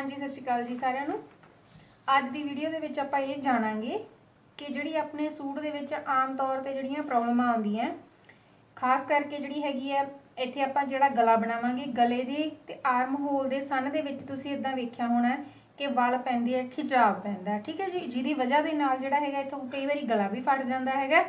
ਹਾਂਜੀ, ਸਤਿ ਸ਼੍ਰੀ ਅਕਾਲ ਜੀ ਸਾਰਿਆਂ ਨੂੰ। ਅੱਜ ਦੀ ਵੀਡੀਓ ਦੇ ਵਿੱਚ ਆਪਾਂ ਇਹ ਜਾਣਾਂਗੇ ਕਿ ਜਿਹੜੀ ਆਪਣੇ ਸੂਟ ਦੇ ਵਿੱਚ ਆਮ ਤੌਰ ਤੇ ਜਿਹੜੀਆਂ ਪ੍ਰੋਬਲਮਾਂ ਆਉਂਦੀਆਂ, ਖਾਸ ਕਰਕੇ ਜਿਹੜੀ ਹੈਗੀ ਹੈ, ਇੱਥੇ ਆਪਾਂ ਜਿਹੜਾ ਗਲਾ ਬਣਾਵਾਂਗੇ, ਗਲੇ ਦੇ ਤੇ ਆਰਮ ਹੋਲ ਦੇ ਸਨ ਦੇ ਵਿੱਚ ਤੁਸੀਂ ਇਦਾਂ ਵੇਖਿਆ ਹੋਣਾ ਕਿ ਵਲ ਪੈਂਦੇ ਹੈ ਖਿਚਾਵ ਪੈਂਦਾ, ਠੀਕ ਹੈ ਜੀ? ਜਿਹਦੀ ਵਜ੍ਹਾ ਦੇ ਨਾਲ ਜਿਹੜਾ ਹੈਗਾ, ਇੱਥੋਂ ਕਈ ਵਾਰੀ ਗਲਾ ਵੀ ਫਟ ਜਾਂਦਾ ਹੈਗਾ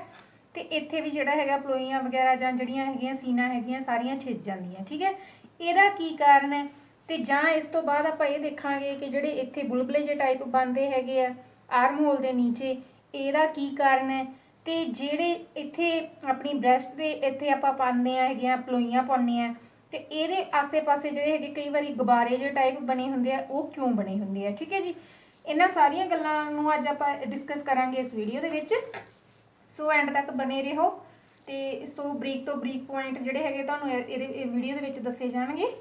ਤੇ ਇੱਥੇ ਵੀ ਜਿਹੜਾ ਹੈਗਾ, ਪਲੋਈਆਂ ਵਗੈਰਾ ਜਾਂ ਜਿਹੜੀਆਂ ਹੈਗੀਆਂ ਸੀਨਾ ਹੈਗੀਆਂ, ਸਾਰੀਆਂ ਛਿੱਜ ਜਾਂਦੀਆਂ, ਠੀਕ ਹੈ? ਇਹਦਾ ਕੀ ਕਾਰਨ ਹੈ? ਤੇ ਜਾਂ ਇਸ ਤੋਂ ਬਾਅਦ ਆਪਾਂ ਇਹ ਦੇਖਾਂਗੇ ਕਿ ਜਿਹੜੇ ਇੱਥੇ ਬੁਲਬੁਲੇ ਜੇ ਟਾਈਪ ਬਣਦੇ ਹੈਗੇ ਆ ਆਰਮ ਹੋਲ ਦੇ ਨੀਚੇ, ਇਹਦਾ ਕੀ ਕਾਰਨ ਹੈ? ਤੇ ਜਿਹੜੇ ਇੱਥੇ ਆਪਣੀ ਬ੍ਰੈਸਟ ਦੇ ਇੱਥੇ ਆਪਾਂ ਪਾਉਂਦੇ ਆ, ਹੈਗੀਆਂ ਪਲੋਈਆਂ ਪਾਉਂਦੇ ਆ, ਤੇ ਇਹਦੇ ਆਸੇ-ਪਾਸੇ ਜਿਹੜੇ ਹੈਗੇ ਕਈ ਵਾਰੀ ਗੁਬਾਰੇ ਜੇ ਟਾਈਪ ਬਣੇ ਹੁੰਦੇ ਆ, ਉਹ ਕਿਉਂ ਬਣੇ ਹੁੰਦੇ ਆ? ਠੀਕ ਹੈ ਜੀ? ਇਹਨਾਂ ਸਾਰੀਆਂ ਗੱਲਾਂ ਨੂੰ ਅੱਜ ਆਪਾਂ ਡਿਸਕਸ ਕਰਾਂਗੇ ਇਸ ਵੀਡੀਓ ਦੇ ਵਿੱਚ। ਸੋ ਐਂਡ ਤੱਕ ਬਨੇ ਰਹੋ ਤੇ ਸੋ ਬਰੀਕ ਤੋਂ ਬਰੀਕ ਪੁਆਇੰਟ ਜਿਹੜੇ ਹੈਗੇ ਤੁਹਾਨੂੰ ਇਹਦੇ ਵੀਡੀਓ ਦੇ ਵਿੱਚ ਦੱਸੇ ਜਾਣਗੇ।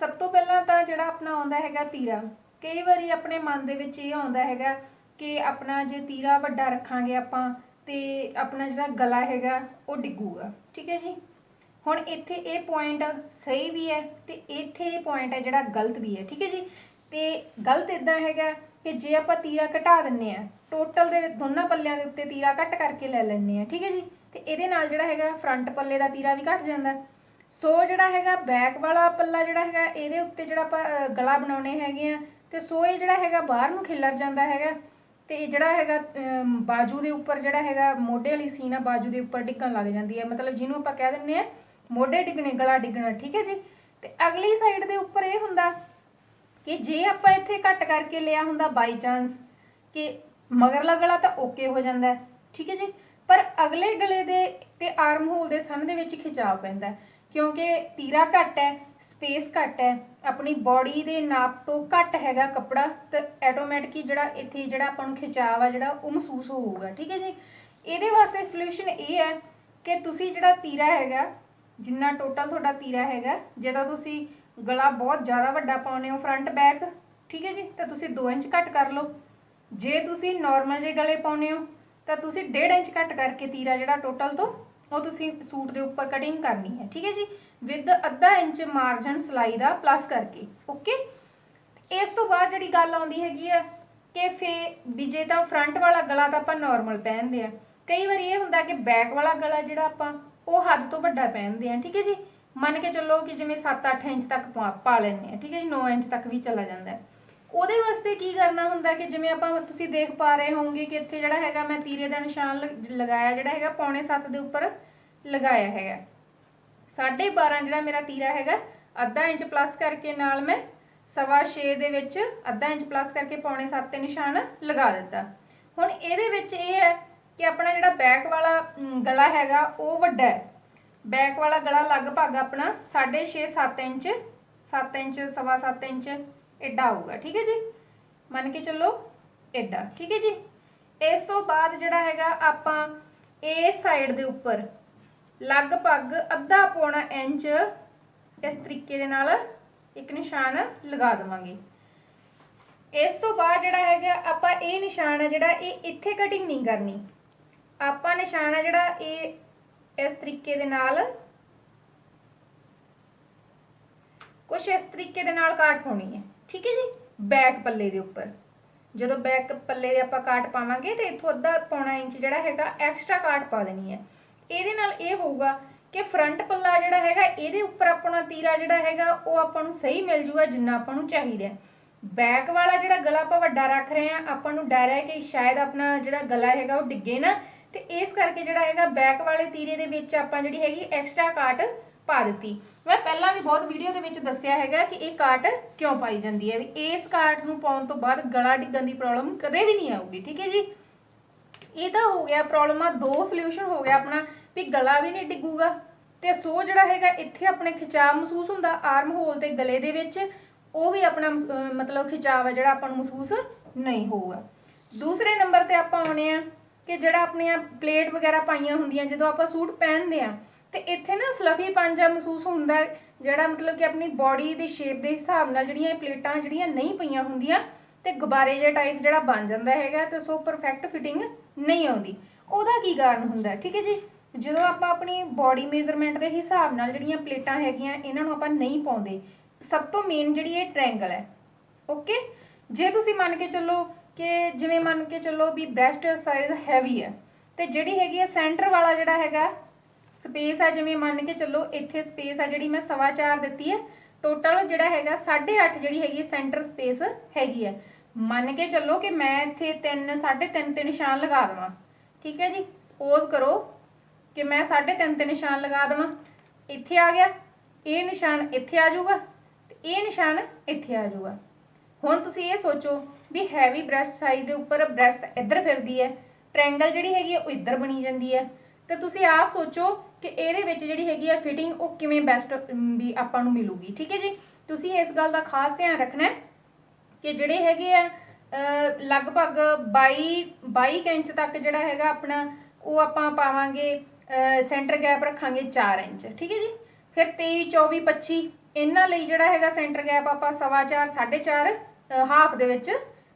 ਸਭ ਤੋਂ ਪਹਿਲਾਂ ਤਾਂ ਜਿਹੜਾ ਆਪਣਾ ਆਉਂਦਾ ਹੈਗਾ ਤੀਰਾ, ਕਈ ਵਾਰੀ ਆਪਣੇ ਮਨ ਦੇ ਵਿੱਚ ਇਹ ਆਉਂਦਾ ਹੈਗਾ ਕਿ ਆਪਣਾ ਜੇ ਤੀਰਾ ਵੱਡਾ ਰੱਖਾਂਗੇ ਆਪਾਂ ਤੇ ਆਪਣਾ ਜਿਹੜਾ ਗਲਾ ਹੈਗਾ ਉਹ ਡਿੱਗੂਗਾ, ਠੀਕ ਹੈ ਜੀ? ਹੁਣ ਇੱਥੇ ਇਹ ਪੁਆਇੰਟ ਸਹੀ ਵੀ ਹੈ ਤੇ ਇੱਥੇ ਇਹ ਪੁਆਇੰਟ ਹੈ ਜਿਹੜਾ ਗਲਤ ਵੀ ਹੈ, ਠੀਕ ਹੈ ਜੀ? ਤੇ ਗਲਤ ਇਦਾਂ ਹੈਗਾ ਕਿ ਜੇ ਆਪਾਂ ਤੀਰਾ ਘਟਾ ਦਿੰਨੇ ਆ ਟੋਟਲ ਦੇ ਦੋਨਾਂ ਪੱਲਿਆਂ ਦੇ ਉੱਤੇ ਤੀਰਾ ਘੱਟ ਕਰਕੇ ਲੈ ਲੈਂਦੇ ਆ ਠੀਕ ਹੈ ਜੀ? ਤੇ ਇਹਦੇ ਨਾਲ ਜਿਹੜਾ ਹੈਗਾ ਫਰੰਟ ਪੱਲੇ ਦਾ ਤੀਰਾ ਵੀ ਘਟ ਜਾਂਦਾ ਸੋ ਜਿਹੜਾ ਹੈਗਾ ਬੈਕ ਵਾਲਾ ਪੱਲਾ ਜਿਹੜਾ ਹੈਗਾ ਇਹਦੇ ਉੱਤੇ ਜਿਹੜਾ ਆਪਾਂ ਗਲਾ ਬਣਾਉਣੇ ਹੈਗੇ ਆ ਤੇ ਸੋ ਇਹ ਜਿਹੜਾ ਹੈਗਾ ਬਾਹਰ ਨੂੰ ਖਿੱਲਰ ਜਾਂਦਾ ਹੈਗਾ ਤੇ ਜਿਹੜਾ ਹੈਗਾ ਬਾਜੂ ਦੇ ਉੱਪਰ ਜਿਹੜਾ ਹੈਗਾ ਮੋਢੇ ਵਾਲੀ ਸੀਨਾ ਬਾਜੂ ਦੇ ਉੱਪਰ ਡਿੱਗਣ ਲੱਗ ਜਾਂਦੀ ਹੈ। ਮਤਲਬ ਜਿਹਨੂੰ ਆਪਾਂ ਕਹਿ ਦਿੰਨੇ ਆ ਮੋਢੇ ਡਿੱਗਣੇ ਗਲਾ ਡਿੱਗਣਾ ਠੀਕ ਹੈ ਜੀ? ਤੇ ਅਗਲੀ ਸਾਈਡ ਦੇ ਉੱਪਰ ਇਹ ਹੁੰਦਾ ਕਿ ਜੇ ਆਪਾਂ ਇੱਥੇ ਕੱਟ ਕਰਕੇ ਲਿਆ ਹੁੰਦਾ ਬਾਈ ਚਾਂਸ ਕਿ ਮਗਰਲਾ ਗਲਾ ਤਾਂ ਓਕੇ ਹੋ ਜਾਂਦਾ ਠੀਕ ਹੈ ਜੀ? ਪਰ ਅਗਲੇ ਗਲੇ ਦੇ ਤੇ ਆਰਮ ਹੋਲ ਦੇ ਸਨ ਦੇ ਵਿੱਚ ਖਿਚਾਵ ਪੈਂਦਾ ਹੈ, ਕਿਉਂਕਿ ਤੀਰਾ ਘੱਟ ਹੈ ਸਪੇਸ ਘੱਟ ਹੈ, ਆਪਣੀ ਬਾਡੀ ਦੇ ਨਾਪ ਤੋਂ ਘੱਟ ਹੈਗਾ ਕੱਪੜਾ, ਤੇ ਆਟੋਮੈਟਿਕ ਹੀ ਜਿਹੜਾ ਇੱਥੇ ਜਿਹੜਾ ਆਪਾਂ ਨੂੰ ਖਿਚਾਵ ਆ ਜਿਹੜਾ ਉਹ ਮਹਿਸੂਸ ਹੋਊਗਾ, ਠੀਕ ਹੈ ਜੀ? ਇਹਦੇ ਵਾਸਤੇ ਸੋਲੂਸ਼ਨ ਇਹ ਹੈ ਕਿ ਤੁਸੀਂ ਜਿਹੜਾ ਤੀਰਾ ਹੈਗਾ, ਜਿੰਨਾ ਟੋਟਲ ਤੁਹਾਡਾ ਤੀਰਾ ਹੈਗਾ ਜੇ ਤਾਂ ਤੁਸੀਂ ਗਲਾ ਬਹੁਤ ਜ਼ਿਆਦਾ ਵੱਡਾ ਪਾਉਨੇ ਹੋ ਫਰੰਟ ਬੈਕ ਠੀਕ ਹੈ ਜੀ? ਤਾਂ ਤੁਸੀਂ 2 ਇੰਚ ਘੱਟ ਕਰ ਲਓ। ਜੇ ਤੁਸੀਂ ਨਾਰਮਲ ਜੇ ਗਲੇ ਪਾਉਨੇ ਹੋ, ਤਾਂ ਤੁਸੀਂ 1.5 ਇੰਚ ਘੱਟ ਕਰਕੇ ਤੀਰਾ ਜਿਹੜਾ ਟੋਟਲ ਤੋਂ ਉਹ ਤੁਸੀਂ ਸੂਟ ਦੇ ਉੱਪਰ ਕਟਿੰਗ ਕਰਨੀ ਹੈ, ਠੀਕ ਹੈ ਜੀ? ਵਿਦ ਅੱਧਾ ਇੰਚ ਮਾਰਜਨ ਸਲਾਈ ਦਾ ਪਲੱਸ ਕਰਕੇ ਓਕੇ ਇਸ ਤੋਂ ਬਾਅਦ ਜਿਹੜੀ ਗੱਲ ਆਉਂਦੀ ਹੈਗੀ ਆ ਕਿ ਫੇ ਵੀ ਜੇ ਤਾਂ ਫਰੰਟ ਵਾਲਾ ਗਲਾ ਤਾਂ ਆਪਾਂ ਨਾਰਮਲ ਪਹਿਨਦੇ ਆ ਕਈ ਵਾਰੀ ਇਹ ਹੁੰਦਾ ਕਿ ਬੈਕ ਵਾਲਾ ਗਲਾ ਜਿਹੜਾ ਆਪਾਂ, ਉਹ ਹੱਦ ਤੋਂ ਵੱਡਾ ਪਹਿਨਦੇ ਆ ਠੀਕ ਹੈ ਜੀ? ਮੰਨ ਕੇ ਚੱਲੋ ਕਿ ਜਿਵੇਂ 7-8 ਇੰਚ ਤੱਕ ਪਾ ਪਾ ਲੈਂਦੇ ਆ ਠੀਕ ਹੈ ਜੀ? 9 ਇੰਚ ਤੱਕ ਵੀ ਚਲਾ ਜਾਂਦਾ ਹੈ। ਉਹਦੇ ਵਾਸਤੇ ਕੀ ਕਰਨਾ ਹੁੰਦਾ ਕਿ ਜਿਵੇਂ ਆਪਾਂ ਤੁਸੀਂ ਦੇਖ ਪਾ ਰਹੇ ਹੋਵੋਗੇ ਕਿ ਇੱਥੇ ਜਿਹੜਾ ਹੈਗਾ ਮੈਂ ਤੀਰੇ ਦਾ ਨਿਸ਼ਾਨ ਲਗਾਇਆ ਜਿਹੜਾ ਹੈਗਾ ਪੌਣੇ 7 ਦੇ ਉੱਪਰ ਲਗਾਇਆ ਹੈਗਾ। 12.5 ਜਿਹੜਾ ਮੇਰਾ ਤੀਰਾ ਹੈਗਾ, ਅੱਧਾ ਇੰਚ ਪਲੱਸ ਕਰਕੇ ਨਾਲ ਮੈਂ ਸਵਾ 6 ਦੇ ਵਿੱਚ ਅੱਧਾ ਇੰਚ ਪਲੱਸ ਕਰਕੇ ਪੌਣੇ 7 ਤੇ ਨਿਸ਼ਾਨ ਲਗਾ ਦਿੱਤਾ। ਹੁਣ ਇਹਦੇ ਵਿੱਚ ਇਹ ਹੈ ਕਿ ਆਪਣਾ ਜਿਹੜਾ ਬੈਕ ਵਾਲਾ ਗਲਾ ਹੈਗਾ, ਉਹ ਵੱਡਾ ਹੈ। ਬੈਕ ਵਾਲਾ ਗਲਾ ਲਗਭਗ ਆਪਣਾ 6.5 7 ਇੰਚ 7 ਇੰਚ, ਸਵਾ 7 ਇੰਚ ਐਡਾ ਹੋਊਗਾ, ਠੀਕ ਹੈ ਜੀ? ਮੰਨ ਕੇ ਚੱਲੋ ਐਡਾ ਠੀਕ ਹੈ ਜੀ? ਇਸ ਤੋਂ ਬਾਅਦ ਜਿਹੜਾ ਹੈਗਾ ਆਪਾਂ ਇਸ ਸਾਈਡ ਦੇ ਉੱਪਰ ਲਗਭਗ ਅੱਧਾ ਪੌਣਾ ਇੰਚ ਇਸ ਤਰੀਕੇ ਦੇ ਨਾਲ ਇੱਕ ਨਿਸ਼ਾਨ ਲਗਾ ਦੇਵਾਂਗੇ। ਇਸ ਤੋਂ ਬਾਅਦ ਜਿਹੜਾ ਹੈਗਾ, ਆਪਾਂ ਇਹ ਨਿਸ਼ਾਨ ਹੈ ਜਿਹੜਾ ਇਹ ਇੱਥੇ ਕਟਿੰਗ ਨਹੀਂ ਕਰਨੀ। ਆਪਾਂ ਨਿਸ਼ਾਨ ਹੈ ਜਿਹੜਾ ਇਹ ਇਸ ਤਰੀਕੇ ਦੇ ਨਾਲ ਕੁਛ ਇਸ ਤਰੀਕੇ ਦੇ ਨਾਲ ਕਾਟ ਪਾਉਣੀ ਹੈ। ਠੀਕ ਹੈ ਜੀ? ਬੈਕ ਪੱਲੇ ਦੇ ਉੱਪਰ। ਜਦੋਂ ਬੈਕ ਪੱਲੇ ਦੇ ਆਪਾਂ ਕਾਟ ਪਾਵਾਂਗੇ ਤੇ ਇੱਥੋਂ ਅੱਧਾ ਪੌਣਾ ਇੰਚ ਜਿਹੜਾ ਹੈਗਾ ਐਕਸਟਰਾ ਕਾਟ ਪਾ ਦੇਣੀ ਹੈ। ਇਹਦੇ ਨਾਲ ਇਹ ਹੋਊਗਾ ਕਿ ਫਰੰਟ ਪੱਲਾ ਜਿਹੜਾ ਹੈਗਾ, ਇਹਦੇ ਉੱਪਰ ਆਪਣਾ ਤੀਰਾ ਜਿਹੜਾ ਹੈਗਾ, ਉਹ ਆਪਾਂ ਨੂੰ ਸਹੀ ਮਿਲ ਜੂਗਾ ਜਿੰਨਾ ਆਪਾਂ ਨੂੰ ਚਾਹੀਦਾ ਬੈਕ ਵਾਲਾ ਜਿਹੜਾ ਗਲਾ ਆਪਾਂ ਵੱਡਾ ਰੱਖ ਰਹੇ ਆ ਆਪਾਂ ਨੂੰ ਡਰ ਹੈ ਕਿ ਸ਼ਾਇਦ ਆਪਣਾ ਜਿਹੜਾ ਗਲਾ ਹੈਗਾ ਉਹ ਡਿੱਗੇ ਨਾ। ਤੇ ਇਸ ਕਰਕੇ ਜਿਹੜਾ ਹੈਗਾ ਬੈਕ ਵਾਲੇ ਤੀਰੇ ਦੇ ਵਿੱਚ ਆਪਾਂ ਜਿਹੜੀ ਹੈਗੀ ਐਕਸਟਰਾ ਕਾਟ ਪਾ ਦਿੱਤੀ। ਮੈਂ ਪਹਿਲਾਂ ਵੀ ਬਹੁਤ ਵੀਡੀਓ ਦੇ ਵਿੱਚ ਦੱਸਿਆ ਹੈਗਾ ਕਿ ਇਹ ਕਾਟ ਕਿਉਂ ਪਾਈ ਜਾਂਦੀ ਹੈ ਵੀ ਇਸ ਕਾਟ ਨੂੰ ਪਾਉਣ ਤੋਂ ਬਾਅਦ ਗਲਾ ਡਿੱਗਣ ਦੀ ਪ੍ਰੋਬਲਮ ਕਦੇ ਵੀ ਨਹੀਂ ਆਊਗੀ, ਠੀਕ ਹੈ ਜੀ? ਇਹ ਤਾਂ ਹੋ ਗਿਆ ਪ੍ਰੋਬਲਮ ਆ, ਦੋ ਸੋਲੂਸ਼ਨ ਹੋ ਗਿਆ ਆਪਣਾ। ਵੀ ਗਲਾ ਵੀ ਨਹੀਂ ਡਿੱਗੂਗਾ। ਤੇ ਸੋ ਜਿਹੜਾ ਹੈਗਾ, ਇੱਥੇ ਆਪਣੇ ਖਿਚਾਵ ਮਹਿਸੂਸ ਹੁੰਦਾ, ਆਰਮ ਹੋਲ ਤੇ ਗਲੇ ਦੇ ਵਿੱਚ, ਉਹ ਵੀ ਆਪਣਾ ਮਤਲਬ ਖਿਚਾਵ ਹੈ ਜਿਹੜਾ ਆਪਾਂ ਨੂੰ ਮਹਿਸੂਸ ਨਹੀਂ ਹੋਊਗਾ। ਦੂਸਰੇ ਨੰਬਰ ਤੇ ਆਪਾਂ ਆਉਣੇ ਆ ਕਿ ਜਿਹੜਾ ਆਪਣੀਆਂ ਪਲੇਟ ਵਗੈਰਾ ਪਾਈਆਂ ਹੁੰਦੀਆਂ, ਜਦੋਂ ਆਪਾਂ ਸੂਟ ਪਹਿਨਦੇ ਆ, ਤੇ ਇੱਥੇ ਨਾ ਫਲਫੀ ਪੰਜਾ ਮਹਿਸੂਸ ਹੁੰਦਾ, ਜਿਹੜਾ ਮਤਲਬ ਕਿ ਆਪਣੀ ਬਾਡੀ ਦੀ ਸ਼ੇਪ ਦੇ ਹਿਸਾਬ ਨਾਲ ਜਿਹੜੀਆਂ ਇਹ ਪਲੇਟਾਂ ਜਿਹੜੀਆਂ ਨਹੀਂ ਪਈਆਂ ਹੁੰਦੀਆਂ, ਤੇ ਗੁਬਾਰੇ ਜਿਹਾ ਟਾਈਪ ਜਿਹੜਾ ਬਣ ਜਾਂਦਾ ਹੈਗਾ, ਤੇ ਸੋ ਪਰਫੈਕਟ ਫਿਟਿੰਗ ਨਹੀਂ ਆਉਂਦੀ। ਉਹਦਾ ਕੀ ਕਾਰਨ ਹੁੰਦਾ, ਠੀਕ ਹੈ ਜੀ? ਜਦੋਂ ਆਪਾਂ ਆਪਣੀ ਬਾਡੀ ਮੇਜ਼ਰਮੈਂਟ ਦੇ ਹਿਸਾਬ ਨਾਲ ਜਿਹੜੀਆਂ ਪਲੇਟਾਂ ਹੈਗੀਆਂ, ਇਹਨਾਂ ਨੂੰ ਆਪਾਂ ਨਹੀਂ ਪਾਉਂਦੇ, ਸਭ ਤੋਂ ਮੇਨ ਜਿਹੜੀ ਇਹ ਟ੍ਰਾਇੰਗਲ ਹੈ ਓਕੇ ਜੇ ਤੁਸੀਂ ਮੰਨ ਕੇ ਚੱਲੋ ਕਿ, ਜਿਵੇਂ ਮੰਨ ਕੇ ਚੱਲੋ ਵੀ ਬ੍ਰੈਸਟ ਸਾਈਜ਼ ਹੈਵੀ ਹੈ, ਤੇ ਜਿਹੜੀ ਹੈਗੀ ਹੈ ਸੈਂਟਰ ਵਾਲਾ ਜਿਹੜਾ ਹੈਗਾ ਸਪੇਸ ਹੈ ਜਿਵੇਂ ਮੰਨ ਕੇ ਚੱਲੋ ਇੱਥੇ ਸਪੇਸ ਹੈ ਜਿਹੜੀ ਮੈਂ ਸਵਾ ਚਾਰ ਦਿੱਤੀ ਹੈ ਟੋਟਲ ਜਿਹੜਾ ਹੈਗਾ 8.5 ਜਿਹੜੀ ਹੈਗੀ ਸੈਂਟਰ ਸਪੇਸ ਹੈਗੀ ਹੈ। ਮੰਨ ਕੇ ਚੱਲੋ ਕਿ ਮੈਂ ਇੱਥੇ 3 3.5 ਤੇ ਨਿਸ਼ਾਨ ਲਗਾ ਦੇਵਾਂ, ਠੀਕ ਹੈ ਜੀ? ਸਪੋਜ਼ ਕਰੋ ਕਿ ਮੈਂ 3.5 ਤੇ ਨਿਸ਼ਾਨ ਲਗਾ ਦੇਵਾਂ। ਇੱਥੇ ਆ ਗਿਆ, ਇਹ ਨਿਸ਼ਾਨ ਇੱਥੇ ਆ ਜਾਊਗਾ ਤੇ ਇਹ ਨਿਸ਼ਾਨ ਇੱਥੇ ਆ ਜਾਊਗਾ। ਹੁਣ ਤੁਸੀਂ ਇਹ ਸੋਚੋ ਵੀ ਹੈਵੀ ਬ੍ਰੈਸਟ ਸਾਈਜ਼ ਦੇ ਉੱਪਰ ਬ੍ਰੈਸਟ ਇੱਧਰ ਫਿਰਦੀ ਹੈ ਟ੍ਰਾਇੰਗਲ ਜਿਹੜੀ ਹੈਗੀ ਹੈ ਉਹ ਇੱਧਰ ਬਣੀ ਜਾਂਦੀ ਹੈ। ਤੇ ਤੁਸੀਂ ਆਪ ਸੋਚੋ ਕਿ ਇਹਦੇ ਵਿੱਚ ਜਿਹੜੀ ਹੈਗੀ ਆ ਫਿਟਿੰਗ ਉਹ ਕਿਵੇਂ ਬੈਸਟ ਵੀ ਆਪਾਂ ਨੂੰ ਮਿਲੂਗੀ, ਠੀਕ ਹੈ ਜੀ? ਤੁਸੀਂ ਇਸ ਗੱਲ ਦਾ ਖਾਸ ਧਿਆਨ ਰੱਖਣਾ ਕਿ ਜਿਹੜੇ ਹੈਗੇ ਆ ਲਗਭਗ 22 22 ਇੰਚ ਤੱਕ ਜਿਹੜਾ ਹੈਗਾ ਆਪਣਾ ਉਹ ਆਪਾਂ ਪਾਵਾਂਗੇ। ਸੈਂਟਰ ਗੈਪ ਰੱਖਾਂਗੇ 4 ਇੰਚ, ਠੀਕ ਹੈ ਜੀ? ਫਿਰ 23 24 25 ਇਹਨਾਂ ਲਈ ਜਿਹੜਾ ਹੈਗਾ ਸੈਂਟਰ ਗੈਪ ਆਪਾਂ ਸਵਾ ਚਾਰ 4.5 ਹਾਫ ਦੇ ਵਿੱਚ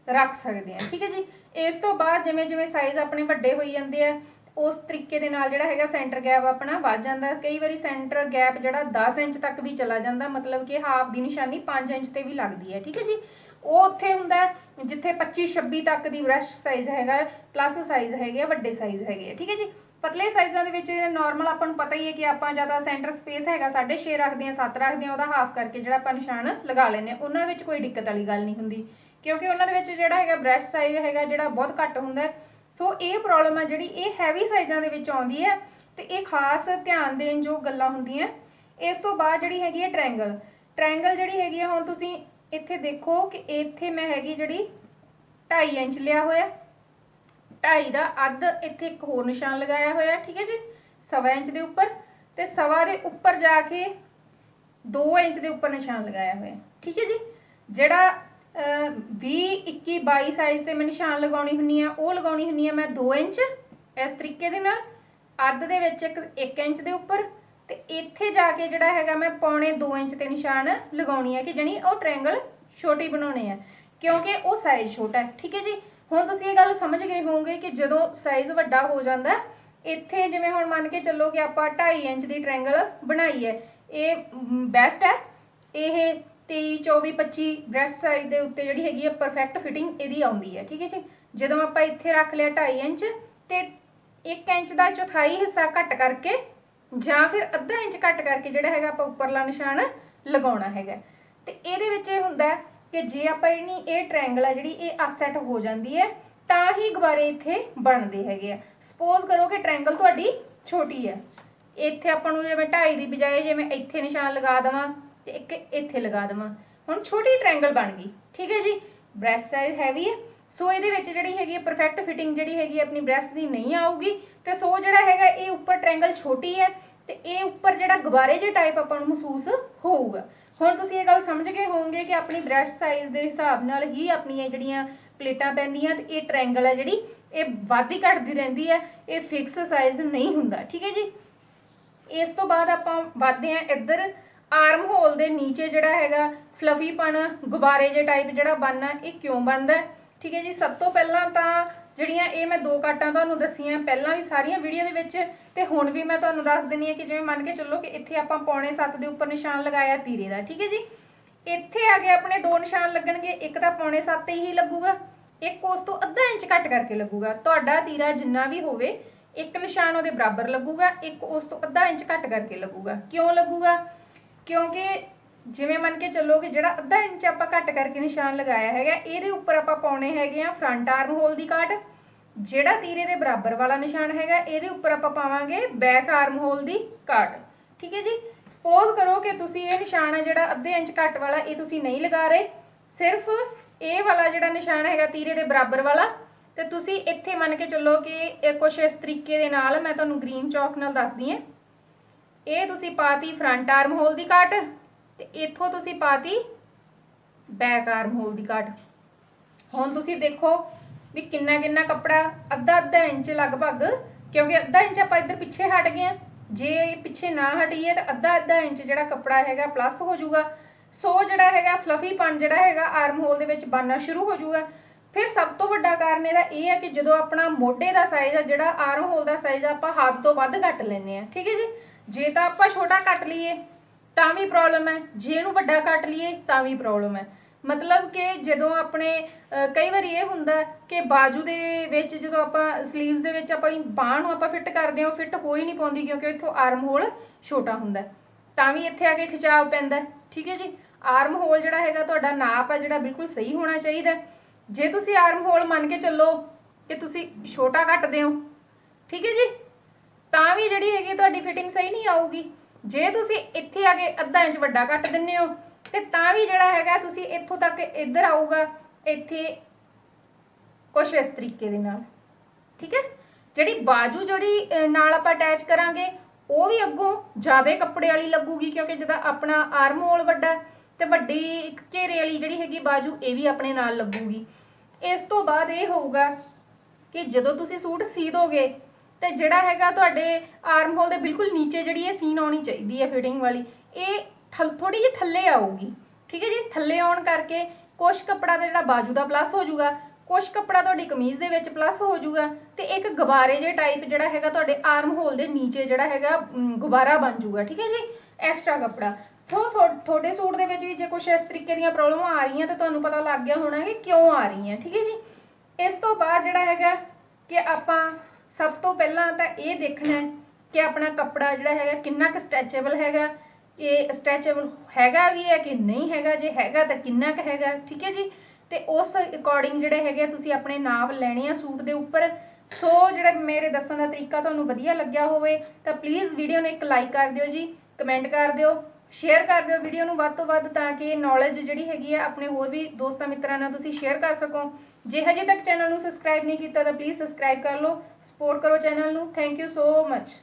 ਰੱਖ ਸਕਦੇ ਹਾਂ, ਠੀਕ ਹੈ ਜੀ? ਇਸ ਤੋਂ ਬਾਅਦ ਜਿਵੇਂ ਜਿਵੇਂ ਸਾਈਜ਼ ਆਪਣੇ ਵੱਡੇ ਹੋਈ ਜਾਂਦੇ ਆ, ਉਸ ਤਰੀਕੇ ਦੇ ਨਾਲ ਜਿਹੜਾ ਹੈਗਾ ਸੈਂਟਰ ਗੈਪ ਆਪਣਾ ਵੱਧ ਜਾਂਦਾ। ਕਈ ਵਾਰੀ ਸੈਂਟਰ ਗੈਪ ਜਿਹੜਾ 10 ਇੰਚ ਤੱਕ ਵੀ ਚਲਾ ਜਾਂਦਾ, ਮਤਲਬ ਕਿ ਹਾਫ ਦੀ ਨਿਸ਼ਾਨੀ 5 ਇੰਚ ਤੇ ਵੀ ਲੱਗਦੀ ਹੈ, ਠੀਕ ਹੈ ਜੀ? ਉਹ ਉੱਥੇ ਹੁੰਦਾ ਹੈ, ਜਿੱਥੇ 25 26 ਤੱਕ ਦੀ ਬ੍ਰਸ਼ ਸਾਈਜ਼ ਹੈਗਾ ਪਲੱਸ ਸਾਈਜ਼ ਹੈਗੇ ਆ, ਵੱਡੇ ਸਾਈਜ਼ ਹੈਗੇ ਆ, ਠੀਕ ਹੈ ਜੀ? ਪਤਲੇ ਸਾਈਜ਼ਾਂ ਦੇ ਵਿੱਚ ਨਾਰਮਲ ਆਪਾਂ ਨੂੰ ਪਤਾ ਹੀ ਹੈ ਕਿ ਆਪਾਂ ਜ਼ਿਆਦਾ ਸੈਂਟਰ ਸਪੇਸ ਹੈਗਾ 6.5 ਰੱਖਦੇ ਆ 7 ਰੱਖਦੇ ਆ ਉਹਦਾ ਹਾਫ ਕਰਕੇ ਜਿਹੜਾ ਆਪਾਂ ਨਿਸ਼ਾਨ ਲਗਾ ਲੈਂਦੇ ਆ ਉਹਨਾਂ ਵਿੱਚ ਕੋਈ ਦਿੱਕਤ ਵਾਲੀ ਗੱਲ ਨਹੀਂ ਹੁੰਦੀ। ਕਿਉਂਕਿ ਉਹਨਾਂ ਦੇ ਵਿੱਚ ਜਿਹੜਾ ਹੈਗਾ ਬ੍ਰਸ਼ ਸਾਈਜ਼ ਹੈਗਾ, ਜਿਹੜਾ ਬਹੁਤ ਘੱਟ ਹੁੰਦਾ ਸੋ ਇਹ ਪ੍ਰੋਬਲਮ ਹੈ ਜਿਹੜੀ ਇਹ ਹੈਵੀ ਸਾਈਜ਼ਾਂ ਦੇ ਵਿੱਚ ਆਉਂਦੀ ਹੈ ਤੇ ਇਹ ਖਾਸ ਧਿਆਨ ਦੇਣ ਜੋ ਗੱਲਾਂ ਹੁੰਦੀਆਂ ਇਸ ਤੋਂ ਬਾਅਦ ਜਿਹੜੀ ਹੈਗੀ ਹੈ ਟ੍ਰਾਇੰਗਲ ਟ੍ਰਾਇੰਗਲ ਜਿਹੜੀ ਹੈਗੀ ਹੈ ਹੁਣ ਤੁਸੀਂ ਇੱਥੇ ਦੇਖੋ ਕਿ ਇੱਥੇ ਮੈਂ ਹੈਗੀ ਜਿਹੜੀ 2.5 ਇੰਚ ਲਿਆ ਹੋਇਆ। 2.5 ਦਾ ਅੱਧ ਇੱਥੇ ਇੱਕ ਹੋਰ ਨਿਸ਼ਾਨ ਲਗਾਇਆ ਹੋਇਆ, ਠੀਕ ਹੈ ਜੀ? ਸਵਾ ਇੰਚ ਦੇ ਉੱਪਰ ਤੇ ਸਵਾ ਦੇ ਉੱਪਰ ਜਾ ਕੇ 2 ਇੰਚ ਦੇ ਉੱਪਰ ਨਿਸ਼ਾਨ ਲਗਾਇਆ ਹੋਇਆ, ਠੀਕ ਹੈ ਜੀ? ਜਿਹੜਾ 20 21 22 ਸਾਈਜ਼ ਤੇ ਮੈਂ ਨਿਸ਼ਾਨ ਲਗਾਉਣੀ ਹੁੰਨੀ ਆ, ਉਹ ਲਗਾਉਣੀ ਹੁੰਨੀ ਆ ਮੈਂ 2 ਇੰਚ। ਇਸ ਤਰੀਕੇ ਦੇ ਨਾਲ ਅੱਧ ਦੇ ਵਿੱਚ ਇੱਕ 1 ਇੰਚ ਦੇ ਉੱਪਰ ਤੇ ਇੱਥੇ ਜਾ ਕੇ ਜਿਹੜਾ ਹੈਗਾ ਮੈਂ ਪੌਣੇ 2 ਇੰਚ ਤੇ ਨਿਸ਼ਾਨ ਲਗਾਉਣੀ ਹੈ ਕਿ ਜਣੀ ਉਹ ਟ੍ਰਾਇੰਗਲ ਛੋਟੀ ਬਣਾਉਣੇ ਆ, ਕਿਉਂਕਿ ਉਹ ਸਾਈਜ਼ ਛੋਟਾ ਹੈ, ਠੀਕ ਹੈ ਜੀ? ਹੁਣ ਤੁਸੀਂ ਇਹ ਗੱਲ ਸਮਝ ਗਏ ਹੋਵੋਗੇ ਕਿ ਜਦੋਂ ਸਾਈਜ਼ ਵੱਡਾ ਹੋ ਜਾਂਦਾ ਇੱਥੇ ਜਿਵੇਂ ਹੁਣ ਮੰਨ ਕੇ ਚੱਲੋ ਕਿ ਆਪਾਂ 2.5 ਇੰਚ ਦੀ ਟ੍ਰਾਇੰਗਲ ਬਣਾਈ ਹੈ ਇਹ ਬੈਸਟ ਹੈ। ਇਹ 23 24 25 ਬ੍ਰੈਸਟ ਸਾਈਜ਼ ਦੇ ਉੱਤੇ ਜਿਹੜੀ ਹੈਗੀ ਹੈ ਪਰਫੈਕਟ ਫਿਟਿੰਗ ਇਹਦੀ ਆਉਂਦੀ ਹੈ, ਠੀਕ ਹੈ ਜੀ? ਜਦੋਂ ਆਪਾਂ ਇੱਥੇ ਰੱਖ ਲਿਆ 2.5 ਇੰਚ ਤੇ 1 ਇੰਚ ਦਾ ਚੌਥਾਈ ਹਿੱਸਾ ਘੱਟ ਕਰਕੇ ਜਾਂ ਫਿਰ ਅੱਧਾ ਇੰਚ ਘੱਟ ਕਰਕੇ ਜਿਹੜਾ ਹੈਗਾ ਆਪਾਂ ਉੱਪਰਲਾ ਨਿਸ਼ਾਨ ਲਗਾਉਣਾ ਹੈਗਾ। ਤੇ ਇਹਦੇ ਵਿੱਚ ਇਹ ਹੁੰਦਾ ਕਿ ਜੇ ਆਪਾਂ ਜਿਹੜੀ ਇਹ ਟ੍ਰਾਇੰਗਲ ਹੈ ਜਿਹੜੀ ਇਹ ਅਪਸੈਟ ਹੋ ਜਾਂਦੀ ਹੈ, ਤਾਂ ਹੀ ਗੁਬਾਰੇ ਇੱਥੇ ਬਣਦੇ ਹੈਗੇ ਆ। ਸਪੋਜ਼ ਕਰੋ ਕਿ ਟ੍ਰਾਇੰਗਲ ਤੁਹਾਡੀ ਛੋਟੀ ਹੈ। ਇੱਥੇ ਆਪਾਂ ਨੂੰ ਜਿਵੇਂ 2.5 ਦੀ ਬਜਾਏ ਜਿਵੇਂ ਇੱਥੇ ਨਿਸ਼ਾਨ ਲਗਾ ਦੇਵਾਂ ਤੇ ਇੱਕ ਇੱਥੇ ਲਗਾ ਦੇਵਾਂ। ਹੁਣ ਛੋਟੀ ਟ੍ਰਾਇੰਗਲ ਬਣ ਗਈ, ਠੀਕ ਹੈ ਜੀ? ਬ੍ਰੈਸਟ ਸਾਈਜ਼ ਹੈਵੀ ਹੈ। ਸੋ ਇਹਦੇ ਵਿੱਚ ਜਿਹੜੀ ਹੈਗੀ ਹੈ ਪਰਫੈਕਟ ਫਿਟਿੰਗ ਜਿਹੜੀ ਹੈਗੀ ਆਪਣੀ ਬ੍ਰੈਸਟ ਦੀ ਨਹੀਂ ਆਊਗੀ। ਤੇ ਸੋ ਜਿਹੜਾ ਹੈਗਾ ਇਹ ਉੱਪਰ ਟ੍ਰਾਇੰਗਲ ਛੋਟੀ ਹੈ ਤੇ ਇਹ ਉੱਪਰ ਜਿਹੜਾ ਗੁਬਾਰੇ ਜਿਹੇ ਟਾਈਪ ਆਪਾਂ ਨੂੰ ਮਹਿਸੂਸ ਹੋਊਗਾ। ਹੁਣ ਤੁਸੀਂ ਇਹ ਗੱਲ ਸਮਝ ਗਏ ਹੋਵੋਗੇ ਕਿ ਆਪਣੀ ਬ੍ਰੈਸਟ ਸਾਈਜ਼ ਦੇ ਹਿਸਾਬ ਨਾਲ ਹੀ ਆਪਣੀਆਂ ਜਿਹੜੀਆਂ ਪਲੇਟਾਂ ਪੈਂਦੀਆਂ ਤੇ ਇਹ ਟ੍ਰਾਇੰਗਲ ਹੈ ਜਿਹੜੀ, ਇਹ ਵੱਧਦੀ ਘਟਦੀ ਰਹਿੰਦੀ ਹੈ, ਇਹ ਫਿਕਸ ਸਾਈਜ਼ ਨਹੀਂ ਹੁੰਦਾ, ਠੀਕ ਹੈ ਜੀ ਇਸ ਤੋਂ ਬਾਅਦ ਆਪਾਂ ਵੱਧਦੇ ਹਾਂ ਇੱਧਰ ਆਰਮ ਹੋਲ ਦੇ ਨੀਚੇ ਜਿਹੜਾ ਹੈਗਾ ਫਲਫੀਪਨ ਗੁਬਾਰੇ ਜੇ ਟਾਈਪ ਜਿਹੜਾ ਬਣਨਾ, ਇਹ ਕਿਉਂ ਬਣਦਾ ਹੈ? ਠੀਕ ਹੈ ਜੀ, ਸਭ ਤੋਂ ਪਹਿਲਾਂ ਤਾਂ ਜਿਹੜੀਆਂ ਇਹ ਮੈਂ ਦੋ ਕਾਟਾਂ ਤੁਹਾਨੂੰ ਦੱਸੀਆਂ, ਪਹਿਲਾਂ ਵੀ ਸਾਰੀਆਂ ਵੀਡੀਓ ਦੇ ਵਿੱਚ ਤੇ ਹੁਣ ਵੀ ਮੈਂ ਤੁਹਾਨੂੰ ਦੱਸ ਦਿੰਨੀ ਆ ਕਿ ਜਿਵੇਂ ਮੰਨ ਕੇ ਚੱਲੋ ਕਿ ਇੱਥੇ ਆਪਾਂ ਪੌਣੇ 7 ਦੇ ਉੱਪਰ ਨਿਸ਼ਾਨ ਲਗਾਇਆ ਤੀਰੇ ਦਾ, ਠੀਕ ਹੈ ਜੀ। ਇੱਥੇ ਆ ਕੇ ਆਪਣੇ ਦੋ ਨਿਸ਼ਾਨ ਲੱਗਣਗੇ, ਇੱਕ ਤਾਂ ਪੌਣੇ 7 ਤੇ ਹੀ ਲੱਗੂਗਾ, ਇੱਕ ਉਸ ਤੋਂ ਅੱਧਾ ਇੰਚ ਘੱਟ ਕਰਕੇ ਲੱਗੂਗਾ। ਤੁਹਾਡਾ ਤੀਰਾ ਜਿੰਨਾ ਵੀ ਹੋਵੇ, ਇੱਕ ਨਿਸ਼ਾਨ ਉਹਦੇ ਬਰਾਬਰ ਲੱਗੂਗਾ, ਇੱਕ ਉਸ ਤੋਂ ਅੱਧਾ ਇੰਚ ਘੱਟ ਕਰਕੇ ਲੱਗੂਗਾ। ਕਿਉਂ ਲੱਗੂਗਾ? ਕਿਉਂਕਿ ਜਿਵੇਂ ਮੰਨ ਕੇ ਚੱਲੋ ਕਿ ਜਿਹੜਾ ਅੱਧਾ ਇੰਚ ਆਪਾਂ ਘੱਟ ਕਰਕੇ ਨਿਸ਼ਾਨ ਲਗਾਇਆ ਹੈਗਾ, ਇਹਦੇ ਉੱਪਰ ਆਪਾਂ ਪਾਉਣੇ ਹੈਗੇ ਆ ਫਰੰਟ ਆਰਮ ਹੋਲ ਦੀ ਕਾਟ। ਜਿਹੜਾ ਤੀਰੇ ਦੇ ਬਰਾਬਰ ਵਾਲਾ ਨਿਸ਼ਾਨ ਹੈਗਾ, ਇਹਦੇ ਉੱਪਰ ਆਪਾਂ ਪਾਵਾਂਗੇ ਬੈਕ ਆਰਮ ਹੋਲ ਦੀ ਕਾਟ। ਠੀਕ ਹੈ ਜੀ? ਸਪੋਜ਼ ਕਰੋ ਕਿ ਤੁਸੀਂ ਇਹ ਨਿਸ਼ਾਨ ਹੈ ਜਿਹੜਾ ਅੱਧੇ ਇੰਚ ਘੱਟ ਵਾਲਾ, ਇਹ ਤੁਸੀਂ ਨਹੀਂ ਲਗਾ ਰਹੇ। ਸਿਰਫ ਇਹ ਵਾਲਾ ਜਿਹੜਾ ਨਿਸ਼ਾਨ ਹੈਗਾ ਤੀਰੇ ਦੇ ਬਰਾਬਰ ਵਾਲਾ, ਤੇ ਤੁਸੀਂ ਇੱਥੇ ਮੰਨ ਕੇ ਚੱਲੋ ਕਿ ਇਹ ਕੁਛ ਇਸ ਤਰੀਕੇ ਦੇ ਨਾਲ ਮੈਂ ਤੁਹਾਨੂੰ ਗ੍ਰੀਨ ਚੌਕ ਨਾਲ ਦੱਸਦੀ ਹਾਂ। ਇਹ ਤੁਸੀਂ ਪਾਤੀ ਫਰੰਟ ਆਰਮ ਹੋਲ ਦੀ ਕਾਟ। ਤੇ ਇੱਥੋਂ ਤੁਸੀਂ ਪਾਤੀ ਬੈਕ ਆਰਮ ਹੋਲ ਦੀ ਕਾਟ ਹੁਣ ਤੁਸੀਂ ਦੇਖੋ ਵੀ ਕਿੰਨਾ ਕਿੰਨਾ ਕੱਪੜਾ ਅੱਧਾ ਅੱਧਾ ਇੰਚ ਲਗਭਗ, ਕਿਉਂਕਿ ਅੱਧਾ ਇੰਚ ਆਪਾਂ ਇੱਧਰ ਪਿੱਛੇ ਹਟ ਗਏ ਜੇ ਪਿੱਛੇ ਨਾ ਹਟੀਏ ਤਾਂ ਅੱਧਾ ਅੱਧਾ ਇੰਚ ਜਿਹੜਾ ਕੱਪੜਾ ਹੈਗਾ ਪਲੱਸ ਹੋ ਜਾਊਗਾ। ਸੋ ਜਿਹੜਾ ਹੈਗਾ ਫਲਫੀ ਪਨ ਜਿਹੜਾ ਹੈਗਾ ਆਰਮ ਹੋਲ ਦੇ ਵਿੱਚ ਬਣਨਾ ਸ਼ੁਰੂ ਹੋ ਜਾਊਗਾ। ਫਿਰ ਸਭ ਤੋਂ ਵੱਡਾ ਕਾਰਨ ਇਹਦਾ ਇਹ ਹੈ ਕਿ ਜਦੋਂ ਆਪਣਾ ਮੋਢੇ ਦਾ ਸਾਈਜ਼ ਆ, ਜਿਹੜਾ ਆਰਮ ਹੋਲ ਦਾ ਸਾਈਜ਼ ਆਪਾਂ ਹੱਦ ਤੋਂ ਵੱਧ ਕੱਟ ਲੈਂਦੇ ਆ ਠੀਕ ਹੈ ਜੀ? ਜੇ ਤਾਂ ਆਪਾਂ ਛੋਟਾ ਕੱਟ ਲਈਏ ਤਾਂ ਵੀ ਪ੍ਰੋਬਲਮ ਹੈ। ਜੇ ਇਹਨੂੰ ਵੱਡਾ ਕੱਟ ਲਈਏ, ਤਾਂ ਵੀ ਪ੍ਰੋਬਲਮ ਹੈ। ਮਤਲਬ ਕਿ ਜਦੋਂ ਆਪਣੇ ਕਈ ਵਾਰੀ ਇਹ ਹੁੰਦਾ ਕਿ ਬਾਜੂ ਦੇ ਵਿੱਚ ਜਦੋਂ ਆਪਾਂ ਸਲੀਵਸ ਦੇ ਵਿੱਚ ਆਪਾਂ ਬਾਹ ਨੂੰ ਆਪਾਂ ਫਿੱਟ ਕਰਦੇ ਹਾਂ, ਉਹ ਫਿੱਟ ਹੋ ਹੀ ਨਹੀਂ ਪਾਉਂਦੀ ਕਿਉਂਕਿ ਇੱਥੋਂ ਆਰਮ ਹੋਲ ਛੋਟਾ ਹੁੰਦਾ ਤਾਂ ਵੀ ਇੱਥੇ ਆ ਕੇ ਖਿਚਾਵ ਪੈਂਦਾ ਠੀਕ ਹੈ ਜੀ? ਆਰਮ ਹੋਲ ਜਿਹੜਾ ਹੈਗਾ, ਤੁਹਾਡਾ ਨਾਪ ਹੈ ਜਿਹੜਾ ਬਿਲਕੁਲ ਸਹੀ ਹੋਣਾ ਚਾਹੀਦਾ ਜੇ ਤੁਸੀਂ ਆਰਮ ਹੋਲ ਮੰਨ ਕੇ ਚੱਲੋ ਕਿ ਤੁਸੀਂ ਛੋਟਾ ਕੱਟਦੇ ਹੋ, ਠੀਕ ਹੈ ਜੀ? ਤਾਂ ਵੀ ਜਿਹੜੀ ਹੈਗੀ ਤੁਹਾਡੀ ਫਿਟਿੰਗ ਸਹੀ ਨਹੀਂ ਆਊਗੀ। ਜੇ ਤੁਸੀਂ ਇੱਥੇ ਆ ਕੇ ਅੱਧਾ ਇੰਚ ਵੱਡਾ ਕੱਟ ਦਿੰਨੇ ਹੋ, ਤੇ ਤਾਂ ਵੀ ਜਿਹੜਾ ਹੈਗਾ ਤੁਸੀਂ ਇੱਥੋਂ ਤੱਕ ਇੱਧਰ ਆਊਗਾ, ਇੱਥੇ ਕੁਛ ਇਸ ਤਰੀਕੇ ਦੇ ਨਾਲ। ਠੀਕ ਹੈ? ਜਿਹੜੀ ਬਾਜੂ ਜਿਹੜੀ ਨਾਲ ਆਪਾਂ ਅਟੈਚ ਕਰਾਂਗੇ, ਉਹ ਵੀ ਅੱਗੋਂ ਜ਼ਿਆਦਾ ਕੱਪੜੇ ਵਾਲੀ ਲੱਗੂਗੀ, ਕਿਉਂਕਿ ਜਿਹਦਾ ਆਪਣਾ ਆਰਮ ਹੋਲ ਵੱਡਾ ਤੇ ਵੱਡੀ ਇੱਕ ਘੇਰੇ ਵਾਲੀ ਜਿਹੜੀ ਹੈਗੀ ਬਾਜੂ, ਇਹ ਵੀ ਆਪਣੇ ਨਾਲ ਲੱਗੂਗੀ। ਇਸ ਤੋਂ ਬਾਅਦ ਇਹ ਹੋਊਗਾ ਕਿ ਜਦੋਂ ਤੁਸੀਂ ਸੂਟ ਸੀ ਦੋਗੇ ਤੇ ਜਿਹੜਾ ਹੈਗਾ ਤੁਹਾਡੇ ਆਰਮ ਹੋਲ ਦੇ ਬਿਲਕੁਲ ਨੀਚੇ ਜਿਹੜੀ ਇਹ ਸੀਨ ਆਉਣੀ ਚਾਹੀਦੀ ਹੈ ਫਿਟਿੰਗ ਵਾਲੀ, ਇਹ ਥੋੜੀ ਜਿਹੀ ਥੱਲੇ ਆਊਗੀ, ਠੀਕ ਹੈ ਜੀ? ਥੱਲੇ ਆਉਣ ਕਰਕੇ ਕੁਛ ਕੱਪੜਾ ਦਾ ਜਿਹੜਾ ਬਾਜੂ ਦਾ ਪਲੱਸ ਹੋ ਜਾਊਗਾ, ਕੁਛ ਕੱਪੜਾ ਤੁਹਾਡੀ ਕਮੀਜ਼ ਦੇ ਵਿੱਚ ਪਲੱਸ ਹੋ ਜਾਊਗਾ ਤੇ ਇੱਕ ਗੁਬਾਰੇ ਜੇ ਟਾਈਪ ਜਿਹੜਾ ਹੈਗਾ ਤੁਹਾਡੇ ਆਰਮ ਹੋਲ ਦੇ ਨੀਚੇ ਜਿਹੜਾ ਹੈਗਾ ਗੁਬਾਰਾ ਬਣ ਜਾਊਗਾ, ਠੀਕ ਹੈ ਜੀ? ਐਕਸਟਰਾ ਕੱਪੜਾ। ਸੋ ਥੋ- ਤੁਹਾਡੇ ਸੂਟ ਦੇ ਵਿੱਚ ਵੀ ਜੇ ਕੁਛ ਇਸ ਤਰੀਕੇ ਦੀਆਂ ਪ੍ਰੋਬਲਮਾਂ ਆ ਰਹੀਆਂ ਤਾਂ ਤੁਹਾਨੂੰ ਪਤਾ ਲੱਗ ਗਿਆ ਹੋਣਾ ਕਿ ਕਿਉਂ ਆ ਰਹੀਆਂ, ਠੀਕ ਹੈ ਜੀ? ਇਸ ਤੋਂ ਬਾਅਦ ਜਿਹੜਾ ਹੈਗਾ ਕਿ ਆਪਾਂ ਸਭ ਤੋਂ ਪਹਿਲਾਂ ਤਾਂ ਇਹ ਦੇਖਣਾ ਹੈ ਕਿ ਆਪਣਾ ਕੱਪੜਾ ਜਿਹੜਾ ਹੈਗਾ ਕਿੰਨਾ ਕੁ ਸਟ੍ਰੈਚੇਬਲ ਹੈਗਾ ਇਹ ਸਟ੍ਰੈਚੇਬਲ ਹੈਗਾ ਵੀ ਹੈ ਕਿ ਨਹੀਂ ਹੈਗਾ, ਜੇ ਹੈਗਾ ਤਾਂ ਕਿੰਨਾ ਕੁ ਹੈਗਾ, ਠੀਕ ਹੈ ਜੀ? ਤੇ ਉਸ ਅਕੋਰਡਿੰਗ ਜਿਹੜੇ ਹੈਗੇ ਆ, ਤੁਸੀਂ ਆਪਣੇ ਨਾਪ ਲੈਣੇ ਆ ਸੂਟ ਦੇ ਉੱਪਰ। ਸੋ ਜਿਹੜਾ ਮੇਰੇ ਦੱਸਣ ਦਾ ਤਰੀਕਾ ਤੁਹਾਨੂੰ ਵਧੀਆ ਲੱਗਿਆ ਹੋਵੇ, ਤਾਂ ਪਲੀਜ਼ ਵੀਡੀਓ ਨੂੰ ਇੱਕ ਲਾਈਕ ਕਰ ਦਿਓ ਜੀ ਕਮੈਂਟ ਕਰ ਦਿਓ ਸ਼ੇਅਰ ਕਰ ਦਿਓ ਵੀਡੀਓ ਨੂੰ ਵੱਧ ਤੋਂ ਵੱਧ, ਤਾਂ ਕਿ ਨੌਲੇਜ ਜਿਹੜੀ ਹੈਗੀ ਆ, ਆਪਣੇ ਹੋਰ ਵੀ ਦੋਸਤਾਂ ਮਿੱਤਰਾਂ ਨਾਲ ਤੁਸੀਂ ਸ਼ੇਅਰ ਕਰ ਸਕੋ। ਜੇ ਹਜੇ ਤੱਕ ਚੈਨਲ ਨੂੰ ਸਬਸਕ੍ਰਾਈਬ ਨਹੀਂ ਕੀਤਾ ਤਾਂ ਪਲੀਜ਼ ਸਬਸਕ੍ਰਾਈਬ ਕਰ ਲਓ ਸਪੋਰਟ ਕਰੋ ਚੈਨਲ ਨੂੰ। Thank you so much